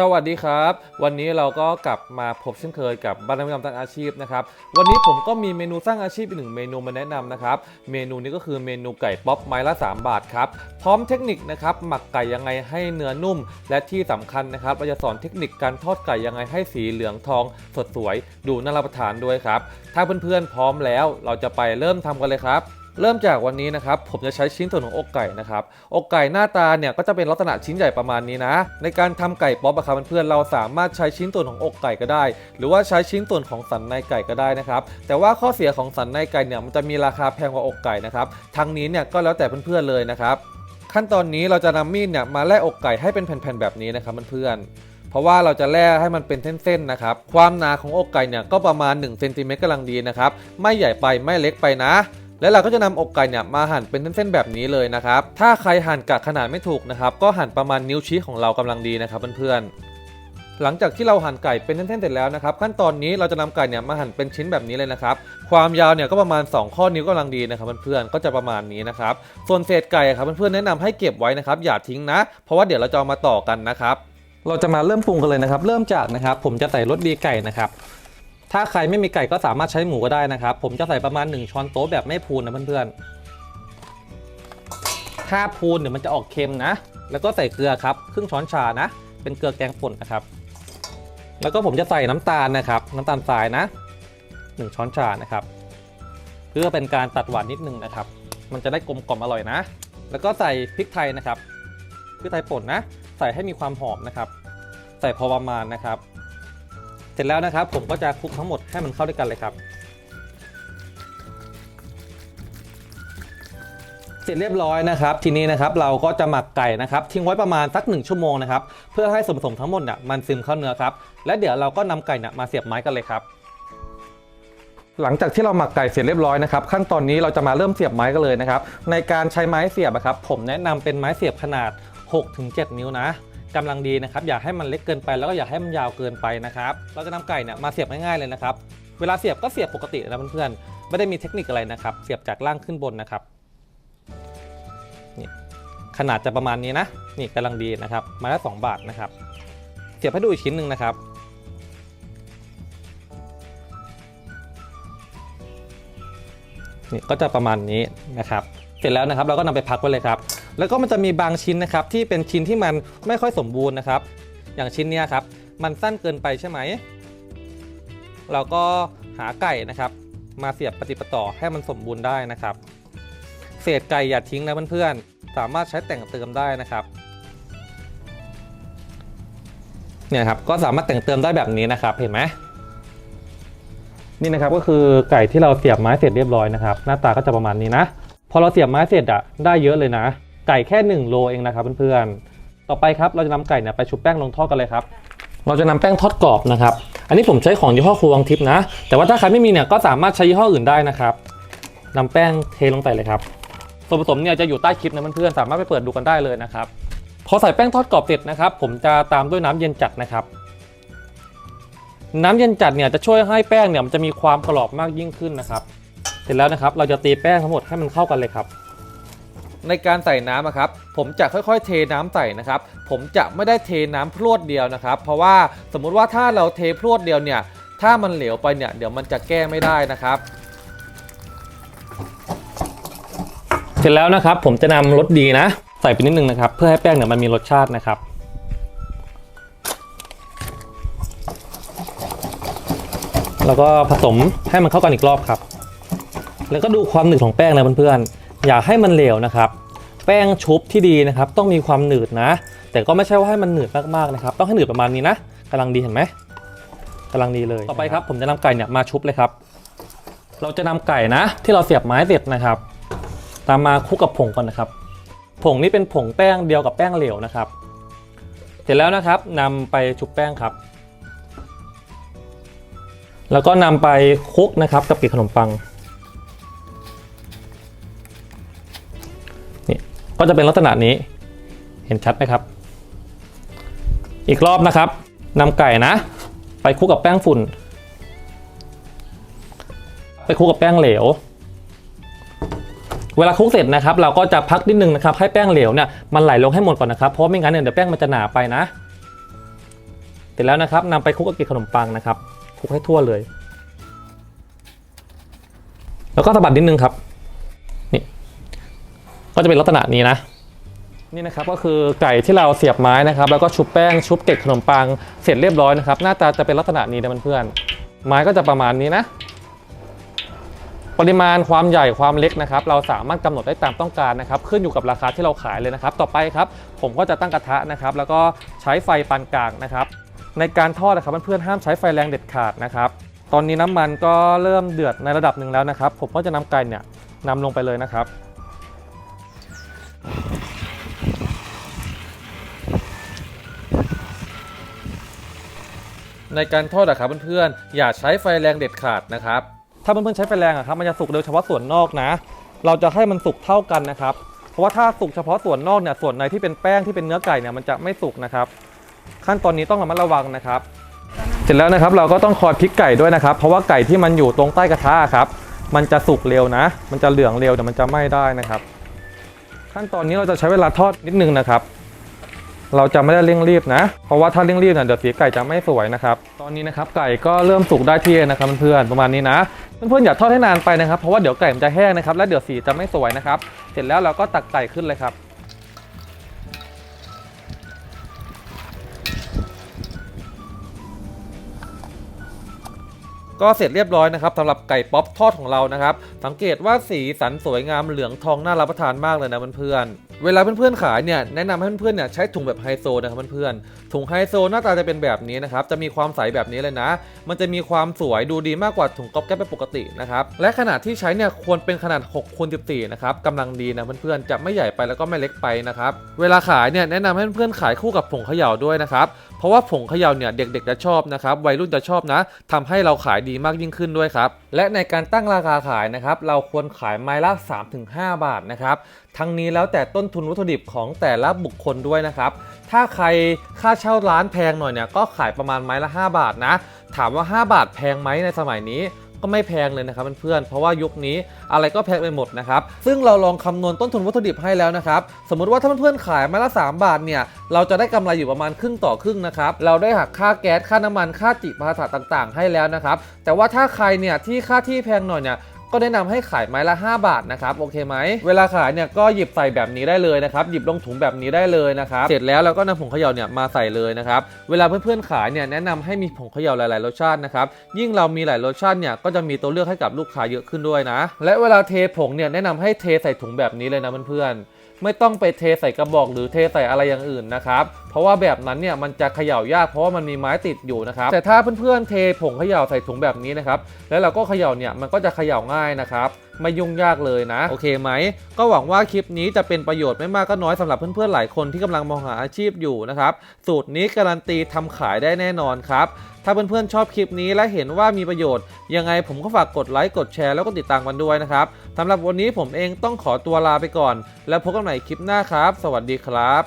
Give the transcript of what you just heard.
สวัสดีครับ วันนี้เราก็กลับมาพบเช่นเคยกับบ้านนักรรมสร้างอาชีพนะครับวันนี้ผมก็มีเมนูสร้างอาชีพอีกหนึ่งเมนูมาแนะนำนะครับเมนูนี้ก็คือเมนูไก่ป๊อปไม้ละ 3 บาทครับพร้อมเทคนิคนะครับหมักไก่ยังไงให้เนื้อนุ่ม และที่สำคัญนะครับเราจะสอนเทคนิคการทอดไก่ยังไงให้สีเหลืองทองสดสวย ดูน่ารับประทานด้วยครับถ้าเพื่อนๆพร้อมแล้ว เราจะไปเริ่มทำกันเลยครับ เริ่มจากวันนี้นะครับผมจะใช้ชิ้นส่วนของอกไก่นะครับอกไก่หน้าตาเนี่ยก็จะเป็นลักษณะชิ้นใหญ่ประมาณนี้นะ ในการทำไก่ป๊อปอะครับเพื่อนๆเราสามารถใช้ชิ้นส่วนของอกไก่ก็ได้ หรือว่าใช้ชิ้นส่วนของสันในไก่ก็ได้นะครับแต่ว่าข้อเสียของสันในไก่เนี่ยมันจะมีราคาแพงกว่าอกไก่นะครับทั้งนี้เนี่ยก็แล้วแต่เพื่อนๆเลยนะครับขั้นตอนนี้เราจะนำมีดเนี่ยมาแล่อกไก่ให้เป็นแผ่นๆแบบนี้นะครับเพื่อนๆเพราะว่าเราจะแล่ให้มันเป็นเส้นๆนะครับ ความหนาของอกไก่เนี่ยก็ประมาณ1เซนติเมตรกำลังดีนะครับ ไม่ใหญ่ไปไม่เล็กไปนะ และเราก็จะนำอกไก่เนี่ยมาหั่นเป็นเส้นๆแบบนี้เลยนะครับ ถ้าใครหั่นกะขนาดไม่ถูกนะครับ ก็หั่นประมาณนิ้วชี้ของเรากำลังดีนะครับเพื่อนๆ หลังจากที่เราหั่นไก่เป็นเส้นๆเสร็จแล้วนะครับ ขั้นตอนนี้เราจะนำไก่เนี่ยมาหั่นเป็นชิ้นแบบนี้เลยนะครับ ความยาวเนี่ยก็ประมาณ 2 ข้อนิ้วกำลังดีนะครับเพื่อนๆ ก็จะประมาณนี้นะครับ ส่วนเศษไก่ครับเพื่อนๆ แนะนำให้เก็บไว้นะครับ อย่าทิ้งนะ เพราะว่าเดี๋ยวเราจะเอามาต่อกันนะครับ เราจะมาเริ่มปรุงกันเลยนะครับ เริ่มจากนะครับ ผมจะใส่รสดีไก่นะครับ ถ้าใครไม่มีไก่ก็สามารถใช้หมูก็ได้นะครับ ผมจะใส่ประมาณ 1 ช้อนโต๊ะแบบไม่พูนนะเพื่อนๆ ถ้าพูนเดี๋ยวมันจะออกเค็มนะ แล้วก็ใส่เกลือครับครึ่งช้อนชานะ เป็นเกลือแกงป่นนะครับ แล้วก็ผมจะใส่น้ำตาลนะครับ น้ำตาลทรายนะ 1 ช้อนชานะครับ เพื่อเป็นการตัดหวานนิดนึงนะครับ มันจะได้กลมกล่อมอร่อยนะ แล้วก็ใส่พริกไทยนะครับ พริกไทยป่นนะ ใส่ให้มีความหอมนะครับ ใส่พอประมาณนะครับ เสร็จแล้วนะครับ ผมก็จะคลุกทั้งหมดให้มันเข้าด้วยกันเลยครับ เสร็จเรียบร้อยนะครับ ทีนี้นะครับเราก็จะหมักไก่นะครับ ทิ้งไว้ประมาณสักหนึ่งชั่วโมงนะครับ เพื่อให้ส่วนผสมทั้งหมดเนี่ยมันซึมเข้าเนื้อครับ และเดี๋ยวเราก็นำไก่เนี่ยมาเสียบไม้กันเลยครับหลังจากที่เราหมักไก่เสร็จเรียบร้อยนะครับขั้นตอนนี้เราจะมาเริ่มเสียบไม้กันเลยนะครับ ในการใช้ไม้เสียบอะครับ ผมแนะนำเป็นไม้เสียบขนาด 6-7 นิ้วนะ กำลังดีนะครับ อย่าให้มันเล็กเกินไปแล้วก็อย่าให้มันยาวเกินไปนะครับ เราจะนำไก่เนี่ยมาเสียบง่ายๆเลยนะครับ เวลาเสียบก็เสียบปกตินะเพื่อนๆ ไม่ได้มีเทคนิคอะไรนะครับ เสียบจากล่างขึ้นบนนะครับ นี่ขนาดจะประมาณนี้นะ นี่กำลังดีนะครับ มาละสองบาทนะครับ เสียบให้ดูอีกชิ้นหนึ่งนะครับนี่ก็จะประมาณนี้นะครับ สร็จแล้วนะครับ เราก็นำไปพักไว้เลยครับ แล้วก็มันจะมีบางชิ้นนะครับที่เป็นชิ้นที่มันไม่ค่อยสมบูรณ์นะครับ อย่างชิ้นนี้ครับ มันสั้นเกินไปใช่ไหม เราก็หาไก่นะครับ มาเสียบปฏิปต่อให้มันสมบูรณ์ได้นะครับ เศษไก่อย่าทิ้งนะเพื่อนๆ สามารถใช้แต่งเติมได้นะครับเนี่ยครับก็สามารถแต่งเติมได้แบบนี้นะครับเห็นไหมนี่นะครับก็คือไก่ที่เราเสียบไม้เสร็จเรียบร้อยนะครับ หน้าตาก็จะประมาณนี้นะ พอเราเสียบไม้เสร็จอะได้เยอะเลยนะ ไก่แค่ 1 โลเองนะครับเพื่อนๆ ต่อไปครับเราจะนำไก่เนี่ยไปชุบแป้งลงทอดกันเลยครับ เราจะนำแป้งทอดกรอบนะครับ อันนี้ผมใช้ของยี่ห้อครูวังทิพย์นะ แต่ว่าถ้าใครไม่มีเนี่ยก็สามารถใช้ยี่ห้ออื่นได้นะครับนำแป้งเทลงไปเลยครับ ส่วนผสมเนี่ยจะอยู่ใต้คลิปนะเพื่อนๆ สามารถไปเปิดดูกันได้เลยนะครับ พอใส่แป้งทอดกรอบเสร็จนะครับ ผมจะตามด้วยน้ำเย็นจัดนะครับน้ำเย็นจัดเนี่ยจะช่วยให้แป้งเนี่ยมันจะมีความกรอบมากยิ่งขึ้นนะครับ เสร็จแล้วนะครับ เราจะตีแป้งทั้งหมดให้มันเข้ากันเลยครับ ในการใส่น้ำครับ ผมจะค่อยๆ เทน้ำใส่นะครับ ผมจะไม่ได้เทน้ำพรวดเดียวนะครับ เพราะว่าสมมุติว่าถ้าเราเทพรวดเดียวเนี่ย ถ้ามันเหลวไปเนี่ยเดี๋ยวมันจะแก้ไม่ได้นะครับ เสร็จแล้วนะครับ ผมจะนำรสดีนะ ใส่ไปนิดนึงนะครับ เพื่อให้แป้งเนี่ยมันมีรสชาตินะครับแล้วก็ผสมให้มันเข้ากันอีกรอบครับ แล้วก็ดูความหนืดของแป้งนะเพื่อนๆอย่าให้มันเหลวนะครับ แป้งชุบที่ดีนะครับ ต้องมีความหนืดนะ แต่ก็ไม่ใช่ว่าให้มันหนืดมากๆนะครับ ต้องให้หนืดประมาณนี้นะกำลังดีเห็นไหมกำลังดีเลยต่อไปครับ ผมจะนำไก่เนี่ยมาชุบเลยครับ เราจะนำไก่นะ ที่เราเสียบไม้เสร็จนะครับ ตามมาคลุกกับผงก่อนนะครับ ผงนี้เป็นผงแป้งเดียวกับแป้งเหลวนะครับ เสร็จแล้วนะครับนำไปชุบแป้งครับ แล้วก็นำไปคลุกนะครับกับปีกขนมปัง ก็จะเป็นลักษณะนี้เห็นชัดไหมครับ อีกรอบนะครับนำไก่นะ ไปคลุกกับแป้งฝุ่น ไปคลุกกับแป้งเหลว เวลาคลุกเสร็จนะครับ เราก็จะพักนิดนึงนะครับ ให้แป้งเหลวเนี่ยมันไหลลงให้หมดก่อนนะครับเพราะไม่งั้นเนี่ยเดี๋ยวแป้งมันจะหนาไปนะเสร็จแล้วนะครับนำไปคลุกกับกล็ดขนมปังนะครับคลุกให้ทั่วเลย แล้วก็สะบัดนิดนึงครับ ก็จะเป็นลักษณะนี้นะนี่นะครับก็คือไก่ที่เราเสียบไม้นะครับ แล้วก็ชุบแป้งชุบเกล็ดขนมปังเสร็จเรียบร้อยนะครับ หน้าตาจะเป็นลักษณะนี้นะเพื่อนไม้ก็จะประมาณนี้นะ ปริมาณความใหญ่ความเล็กนะครับ เราสามารถกำหนดได้ตามต้องการนะครับ ขึ้นอยู่กับราคาที่เราขายเลยนะครับ ต่อไปครับ ผมก็จะตั้งกระทะนะครับ แล้วก็ใช้ไฟปานกลางนะครับ ในการทอดนะครับเพื่อนๆห้ามใช้ไฟแรงเด็ดขาดนะครับ ตอนนี้น้ำมันก็เริ่มเดือดในระดับหนึ่งแล้วนะครับ ผมก็จะนำไก่เนี่ยนำลงไปเลยนะครับ ในการทอดอะครับเพื่อนๆ อย่าใช้ไฟแรงเด็ดขาดนะครับ ถ้าเพื่อนๆใช้ไฟแรงอะครับมันจะสุกโดยเฉพาะส่วนนอกนะ เราจะให้มันสุกเท่ากันนะครับ เพราะว่าถ้าสุกเฉพาะส่วนนอกเนี่ยส่วนในที่เป็นแป้งที่เป็นเนื้อไก่เนี่ยมันจะไม่สุกนะครับ ขั้นตอนนี้ต้องระมัดระวังนะครับ เสร็จแล้วนะครับเราก็ต้องคอยพลิกไก่ด้วยนะครับ เพราะว่าไก่ที่มันอยู่ตรงใต้กระทะครับ มันจะสุกเร็วนะ มันจะเหลืองเร็วแต่มันจะไหม้ได้นะครับ ขั้นตอนนี้เราจะใช้เวลาทอดนิดนึงนะครับ เราจะไม่ได้เร่งรีบนะ เพราะว่าถ้าเร่งรีบเนี่ยเดี๋ยวสีไก่จะไม่สวยนะครับ ตอนนี้นะครับไก่ก็เริ่มสุกได้ที่นะครับเพื่อนๆประมาณนี้นะเพื่อนๆอย่าทอดให้นานไปนะครับเพราะว่าเดี๋ยวไก่มันจะแห้งนะครับและเดี๋ยวสีจะไม่สวยนะครับ เสร็จแล้วเราก็ตักไก่ขึ้นเลยครับก็เสร็จเรียบร้อยนะครับสำหรับไก่ป๊อปทอดของเรานะครับ สังเกตว่าสีสันสวยงามเหลืองทองน่ารับประทานมากเลยนะเพื่อนๆเวลาเพื่อนๆขายเนี่ยแนะนำให้เพื่อนๆเนี่ยใช้ถุงแบบไฮโซนะครับเพื่อนๆถุงไฮโซหน้าตาจะเป็นแบบนี้นะครับจะมีความใสแบบนี้เลยนะ มันจะมีความสวยดูดีมากกว่าถุงก๊อบแก๊บเป็นปกตินะครับและขนาดที่ใช้เนี่ยควรเป็นขนาด6คูณ14นะครับกำลังดีนะเพื่อนๆจะไม่ใหญ่ไปแล้วก็ไม่เล็กไปนะครับเวลาขายเนี่ยแนะนำให้เพื่อนๆขายคู่กับผงเขย่าด้วยนะครับเพราะว่าผงเขย่าเนี่ยเด็กๆจะชอบนะครับวัยรุ่นจะชอบนะทำให้เราขายดีมากยิ่งขึ้นด้วยครับ และในการตั้งราคาขายนะครับ เราควรขายไม้ละ 3-5 บาทนะครับ ทั้งนี้แล้วแต่ต้นทุนวัตถุดิบของแต่ละบุคคลด้วยนะครับ ถ้าใครค่าเช่าร้านแพงหน่อยเนี่ยก็ขายประมาณไม้ละ 5 บาทนะ ถามว่า 5 บาทแพงไหมในสมัยนี้ ก็ไม่แพงเลยนะครับเพื่อนๆเพราะว่ายุคนี้อะไรก็แพงไปหมดนะครับซึ่งเราลองคำนวณต้นทุนวัตถุดิบให้แล้วนะครับสมมติว่าถ้าเพื่อนๆขายไมาละ 3 บาทเนี่ยเราจะได้กำไรอยู่ประมาณครึ่งต่อครึ่งนะครับเราได้หักค่าแก๊สค่าน้ำมันค่าจิปาถะต่าง ๆ ให้แล้วนะครับแต่ว่าถ้าใครเนี่ยที่ค่าที่แพงหน่อยเนี่ย ก็แนะนำให้ขายไม้ละ 5 บาทนะครับโอเคไหมเวลาขายเนี่ยก็หยิบใส่แบบนี้ได้เลยนะครับหยิบลงถุงแบบนี้ได้เลยนะครับเสร็จแล้วเราก็นำผงเขย่าเนี่ยมาใส่เลยนะครับเวลาเพื่อนๆขายเนี่ยแนะนำให้มีผงเขย่าหลายๆรสชาตินะครับยิ่งเรามีหลายรสชาติเนี่ยก็จะมีตัวเลือกให้กับลูกค้าเยอะขึ้นด้วยนะ และเวลาเทผงเนี่ยแนะนำให้เทใส่ถุงแบบนี้เลยนะเพื่อนๆ ไม่ต้องไปเทใส่กระบอกหรือเทใส่อะไรอย่างอื่นนะครับเพราะว่าแบบนั้นเนี่ยมันจะเขย่ายากเพราะว่ามันมีไม้ติดอยู่นะครับแต่ถ้าเพื่อนๆเทผงเขย่าใส่ถุงแบบนี้นะครับแล้วเราก็เขย่าเนี่ยมันก็จะเขย่าง่ายนะครับไม่ยุ่งยากเลยนะ โอเคไหม ก็หวังว่าคลิปนี้จะเป็นประโยชน์ไม่มากก็น้อยสำหรับเพื่อนๆหลายคนที่กำลังมองหาอาชีพอยู่นะครับ สูตรนี้การันตีทำขายได้แน่นอนครับถ้าเพื่อนๆชอบคลิปนี้และเห็นว่ามีประโยชน์ ยังไงผมก็ฝากกดไลค์กดแชร์แล้วก็ติดตามกันด้วยนะครับสำหรับวันนี้ผมเองต้องขอตัวลาไปก่อน แล้วพบกันใหม่คลิปหน้าครับ สวัสดีครับ